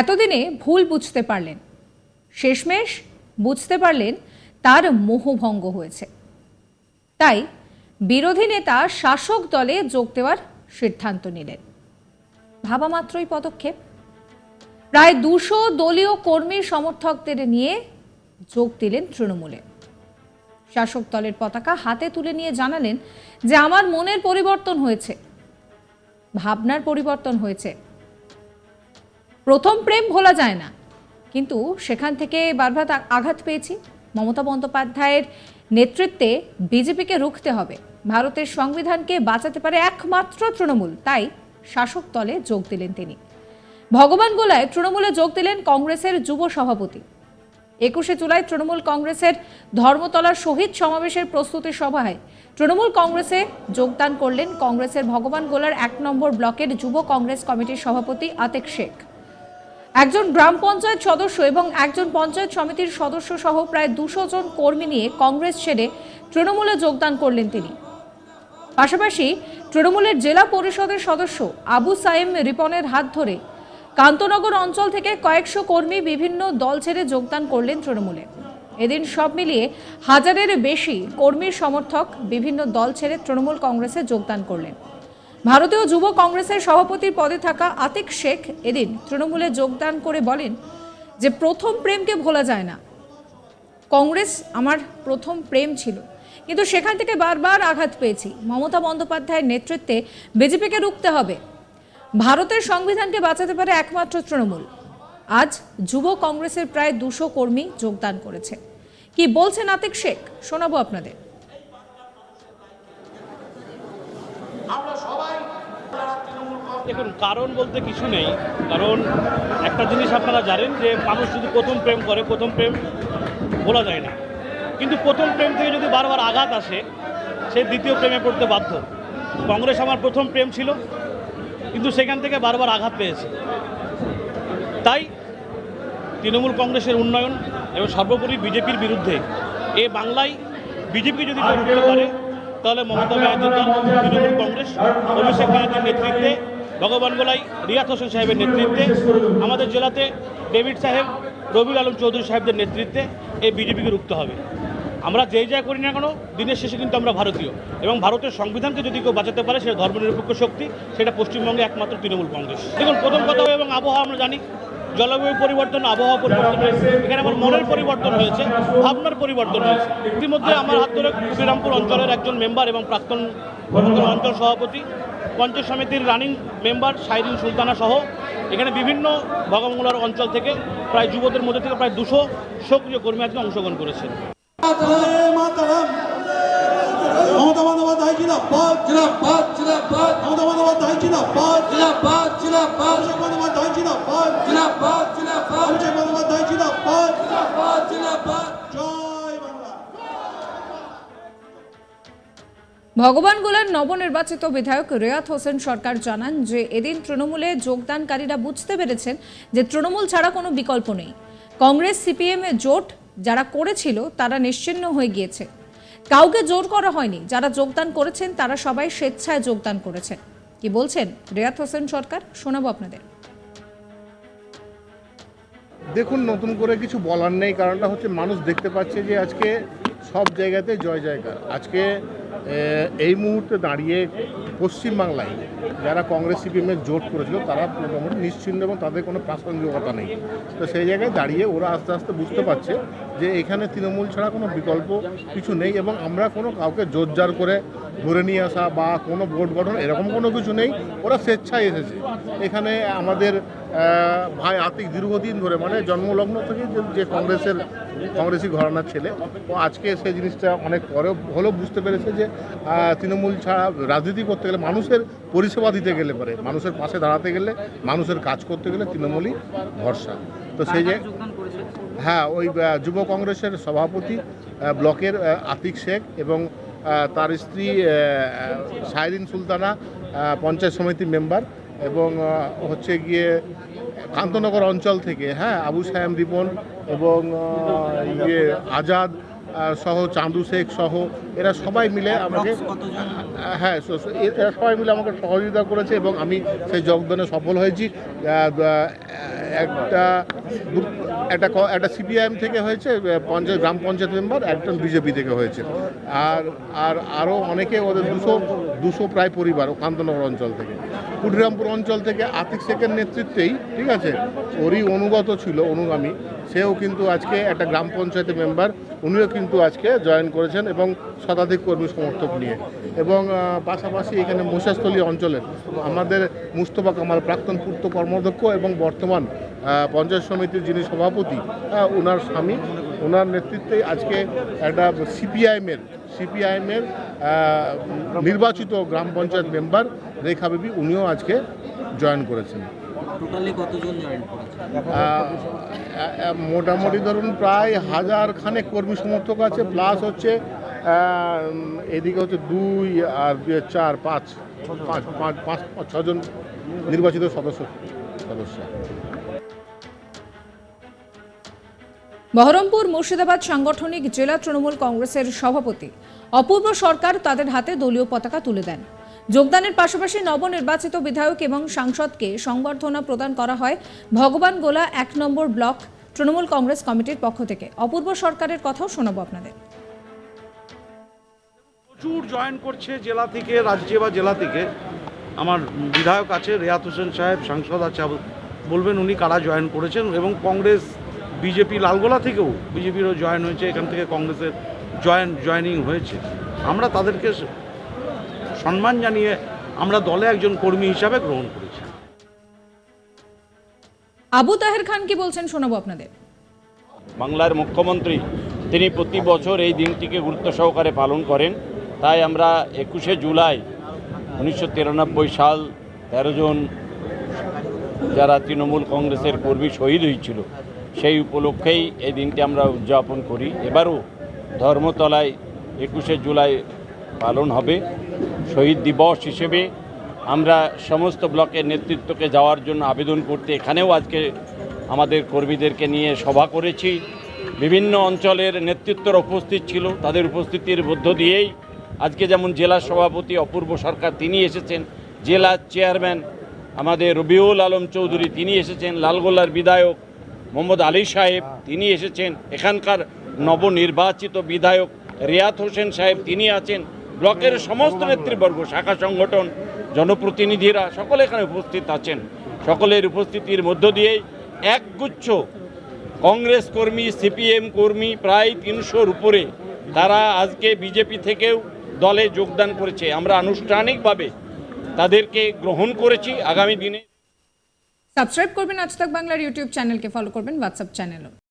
এতদিনে ভুল বুঝতে পারলেন। শেষমেশ বুঝতে পারলেন তার মোহভঙ্গ হয়েছে। তাই বিরোধী নেতা শাসক দলে যোগ দেওয়ার সিদ্ধান্ত নিলেন। ভাবা মাত্রই পদক্ষেপ। প্রায় দুশো দলীয় কর্মী সমর্থকদের নিয়ে যোগ দিলেন তৃণমূলে। শাসক দলের পতাকা হাতে তুলে নিয়ে জানালেন যে, আমার মনের পরিবর্তন হয়েছে। ভাবনার পরিবর্তন হয়েছে। প্রথম প্রেম ভোলা যায় না। কিন্তু সেখান থেকে বারবার আঘাত পেয়েছি। মমতা বন্দ্যোপাধ্যায়ের নেতৃত্বে বিজেপিকে রুখতে হবে। ভারতের সংবিধানকে বাঁচাতে পারে একমাত্র তৃণমূল। তাই শাসক দলে যোগ দিলেন তিনি। ভগবান গোলায় তৃণমূলে যোগ দিলেন কংগ্রেসের যুব সভাপতি। একুশে জুলাই তৃণমূল কংগ্রেসের ধর্মতলার শহীদ সমাবেশের প্রস্তুতি সভায় তৃণমূল কংগ্রেসে যোগদান করলেন কংগ্রেসের ভগবান গোলার এক নম্বর ব্লকের যুব কংগ্রেস কমিটির সভাপতি আতেক শেখ। একজন গ্রাম পঞ্চায়েত সদস্য এবং একজন পঞ্চায়েত সমিতির সদস্য সহ প্রায় দুশো জন কর্মী নিয়ে কংগ্রেস ছেড়ে তৃণমূলে যোগদান করলেন তিনি। পাশাপাশি তৃণমূলের জেলা পরিষদের সদস্য আবু সাইম রিপনের হাত ধরে কান্তনগর অঞ্চল থেকে কয়েকশো কর্মী বিভিন্ন দল ছেড়ে যোগদান করলেন তৃণমূলে। এদিন সব মিলিয়ে হাজারের বেশি কর্মীর সমর্থক বিভিন্ন দল ছেড়ে তৃণমূল কংগ্রেসে যোগদান করলেন। ভারতীয় যুব কংগ্রেসের সভাপতির পদে থাকা আতিক শেখ এদিন তৃণমূলে যোগদান করে বলেন যে প্রথম প্রেমকে ভোলা যায় না। কংগ্রেস আমার প্রথম প্রেম ছিল। কিন্তু সেখান থেকে বারবার আঘাত পেয়েছি। মমতা বন্দ্যোপাধ্যায়ের নেতৃত্বে বিজেপিকে রুখতে হবে। ভারতের সংবিধানকে বাঁচাতে পারে একমাত্র তৃণমূল। আজ যুব কংগ্রেসের প্রায় দুশো কর্মী যোগদান করেছে। কি বলছেন আতিক শেখ? শোনাবো আপনাদের। দেখুন কারণ বলতে কিছু নেই। কারণ একটা জিনিস আপনারা জানেন যে মানুষ যদি প্রথম প্রেম করে প্রথম প্রেম বলা যায় না। কিন্তু প্রথম প্রেম থেকে যদি বারবার আঘাত আসে সে দ্বিতীয় প্রেমে পড়তে বাধ্য। কংগ্রেস আমার প্রথম প্রেম ছিল কিন্তু সেখান থেকে বারবার আঘাত পেয়েছে। তাই তৃণমূল কংগ্রেসের উন্নয়ন এবং সর্বোপরি বিজেপির বিরুদ্ধে এ বাংলায় বিজেপি যদি করতে পারে তাহলে মমতা ব্যানার্জির দল তৃণমূল কংগ্রেস অভিষেক ব্যানার্জির নেতৃত্বে ভগবান গোলাই রিয়াত হোসেন সাহেবের নেতৃত্বে, আমাদের জেলাতে ডেভিড সাহেব, রবিউল আলম চৌধুরী সাহেবদের নেতৃত্বে এই বিজেপিকে রুখতে হবে। আমরা যেই যা করি না কেন, দিনের শেষে কিন্তু আমরা ভারতীয়। এবং ভারতের সংবিধানকে যদি কেউ বাঁচাতে পারে, সেটা ধর্মনিরপেক্ষ শক্তি, সেটা পশ্চিমবঙ্গে একমাত্র তৃণমূল কংগ্রেস। দেখুন, প্রথম কথা এবং আবহাওয়া আমরা জানি জলবায়ু পরিবর্তন, আবহাওয়া পরিবর্তন, এখানে আমার মনের পরিবর্তন হয়েছে, ভাবনার পরিবর্তন হয়েছে। ইতিমধ্যে আমার হাত ধরে শ্রীরামপুর অঞ্চলের একজন মেম্বার এবং প্রাক্তন অঞ্চল সভাপতি, পঞ্চায়েত সমিতির রানিং মেম্বার সাইরিন সুলতানা সহ এখানে বিভিন্ন ভগমঙ্গলার অঞ্চল থেকে প্রায় যুবদের মধ্যে থেকে প্রায় দুশো সক্রিয় কর্মী আজকে অংশগ্রহণ করেছেন। মমতা বন্দ্যোপাধ্যায় জিন্দাবাদ। জিন্দাবাদ জিন্দাবাদ। মমতা বন্দ্যোপাধ্যায় জিন্দাবাদ। জিন্দাবাদ জিন্দাবাদ। অভিষেক বন্দ্যোপাধ্যায় জিন্দাবাদ। জিন্দাবাদ জিন্দাবাদ। অভিষেক বন্দ্যোপাধ্যায় জিন্দাবাদ। জিন্দাবাদ জিন্দাবাদ। জয় বাংলা। ভগবান নবনির্বাচিত বিধায়ক রেয়াত হোসেন সরকার জানান যে এদিন তৃণমূলে যোগদানকারীরা বুঝতে পেরেছেন যে তৃণমূল ছাড়া কোনো বিকল্প নেই। কংগ্রেস সিপিএম এ জোট যারা করেছিল তারা নিশ্চিন্ন হয়ে গিয়েছে। কাউকে জোর করা হয়নি। যারা যোগদান করেছেন, তারা সবাই স্বেচ্ছায় যোগদান করেছেন। কি বলছেন রেয়াত হোসেন সরকার? শোনাবো আপনাদের। দেখুন, নতুন করে কিছু বলার নেই। কারণটা হচ্ছে মানুষ দেখতে পাচ্ছে যে আজকে সব জায়গাতে জয় জয়কার আজকে এই মুহূর্তে দাঁড়িয়ে পশ্চিমবাংলায় যারা কংগ্রেস সিপিএমের জোট করেছিল, তারা মোটামুটি নিশ্চিন্ন এবং তাদের কোনো প্রাসঙ্গিকতা নেই। তো সেই জায়গায় দাঁড়িয়ে ওরা আস্তে আস্তে বুঝতে পারছে যে এখানে তৃণমূল ছাড়া কোনো বিকল্প কিছু নেই এবং আমরা কোনো কাউকে জোরজার করে ধরে নিয়ে আসা বা কোনো বোর্ড গঠন এরকম কোনো কিছু নেই। ওরা স্বেচ্ছায় এসেছে। এখানে আমাদের ভাই আতিক দীর্ঘদিন ধরে মানে জন্মলগ্ন থেকে যে- যে কংগ্রেসের কংগ্রেসি ঘরানার ছেলে, ও আজকে সেই জিনিসটা অনেক পরে হলেও বুঝতে পেরেছে যে তৃণমূল ছাড়া রাজনীতি করতে গেলে মানুষের পরিষেবা দিতে গেলে পারে। মানুষের পাশে দাঁড়াতে গেলে, মানুষের কাজ করতে গেলে তৃণমূলই ভরসা। তো সেই যে হ্যাঁ ওই যুব কংগ্রেসের সভাপতি ব্লকের আতিক শেখ এবং তার স্ত্রী আহ, সাইরিন সুলতানা পঞ্চায়েত সমিতির মেম্বার এবং হচ্ছে গিয়ে কান্তনগর অঞ্চল থেকে হ্যাঁ আবু সায়াম রিপন এবং ইয়ে আজাদ সহ চাঁদু শেখ সহ এরা সবাই মিলে আমাকে হ্যাঁ এরা সবাই মিলে আমাকে সহযোগিতা করেছে এবং আমি সেই যোগদানে সফল হয়েছি। একটা একটা একটা সিপিআইএম থেকে হয়েছে পঞ্চায়েত, গ্রাম পঞ্চায়েত মেম্বার একজন বিজেপি থেকে হয়েছে। আর আর আরও অনেকে ওদের দুশো দুশো প্রায় পরিবার কান্তনগর অঞ্চল থেকে। কুটিরামপুর অঞ্চল থেকে আতিক শেখের নেতৃত্বেই, ঠিক আছে, ওরই অনুগত ছিল, অনুগামী, সেও কিন্তু আজকে একটা গ্রাম পঞ্চায়েতের মেম্বার উনিও কিন্তু আজকে জয়েন করেছেন এবং শতাধিক কর্মী সমর্থক নিয়ে। এবং পাশাপাশি এখানে মহিষাস্থলী অঞ্চলের আমাদের মুস্তফা কামাল প্রাক্তন পূর্ত কর্মাধ্যক্ষ এবং বর্তমান পঞ্চায়েত সমিতির যিনি সভাপতি ওনার স্বামী ওনার নেতৃত্বে আজকে একটা সিপিআইএমের সিপিআইএমের নির্বাচিত গ্রাম পঞ্চায়েত মেম্বার রেখা বিবি উনিও আজকে জয়েন করেছেন। মোটামুটি ধরুন প্রায় হাজার খানেক কর্মী সমর্থক আছে প্লাস হচ্ছে এদিকে হচ্ছে দুই আর দুই চার পাঁচ পাঁচ পাঁচ পাঁচ পাঁচ, ছজন নির্বাচিত সদস্য সদস্য। বহরমপুর মুর্শিদাবাদ সাংগঠনিক জেলা তৃণমূল কংগ্রেসের সভাপতি। অপূর্ব সরকার তাদের হাতে দলীয় পতাকা তুলে দেন। যোগদানের পাশাপাশি নবনির্বাচিত বিধায়ক এবং সাংসদকে সংবর্ধনা প্রদান করা হয় ভগবান গোলা এক নম্বর ব্লক তৃণমূল কংগ্রেস কমিটির পক্ষ থেকে। অপূর্ব সরকারের কথাও শোনাবো আপনাদের। প্রচুর জয়েন করছে জেলা থেকে, রাজ্যে বা জেলা থেকে। আমার বিধায়ক আছে রেয়াত হোসেন সাহেব, সাংসদ আছে বলবেন উনি কারা জয়েন করেছেন এবং কংগ্রেস বিজেপি লালগোলা থেকেও বিজেপিরও জয়েন হয়েছে এখান থেকে কংগ্রেসের জয়েন জয়েনিং হয়েছে। আমরা তাদেরকে সম্মান জানিয়ে আমরা দলে একজন কর্মী হিসাবে গ্রহণ করেছি। আবু তাহের খান কি বলছেন শোনাবো আপনাদের? বাংলার মুখ্যমন্ত্রী তিনি প্রতি বছর এই দিনটিকে গুরুত্ব সহকারে পালন করেন। তাই আমরা একুশে জুলাই উনিশশো তিরানব্বই সাল তেরো জন যারা তৃণমূল কংগ্রেসের কর্মী শহীদ হয়েছিল সেই উপলক্ষেই এই দিনটি আমরা উদযাপন করি। এবারও ধর্মতলায় একুশে জুলাই পালন হবে। শহীদ দিবস হিসেবে আমরা সমস্ত ব্লকের নেতৃত্বকে যাওয়ার জন্য আবেদন করতে এখানেও আজকে আমাদের কর্মীদেরকে নিয়ে সভা করেছি। বিভিন্ন অঞ্চলের নেতৃত্বর উপস্থিত ছিল। তাদের উপস্থিতির মধ্য দিয়েই আজকে যেমন জেলা সভাপতি অপূর্ব সরকার তিনি এসেছেন, জেলা চেয়ারম্যান আমাদের রবিউল আলম চৌধুরী তিনি এসেছেন লালগোলার বিধায়ক মোহাম্মদ আলী সাহেব, তিনি এসেছেন। এখানকার নবনির্বাচিত বিধায়ক রিয়াত হোসেন সাহেব, তিনি আছেন। ব্লকের সমস্ত নেতৃবর্গ, শাখা সংগঠন, জনপ্রতিনিধিরা সকলে এখানে উপস্থিত আছেন। সকলের উপস্থিতির মধ্য দিয়েই একগুচ্ছ কংগ্রেস কর্মী, সিপিএম কর্মী প্রায় তিনশোর উপরে তারা আজকে বিজেপি থেকেও দলে যোগদান করেছে। আমরা আনুষ্ঠানিকভাবে তাদেরকে গ্রহণ করেছি। আগামী দিনে সাবস্ক্রাইব করবেন আজ বাংলার ইউটিউব চ্যানেলকে ফলো করবেন হোয়াটসঅ্যাপ চ্যানেলও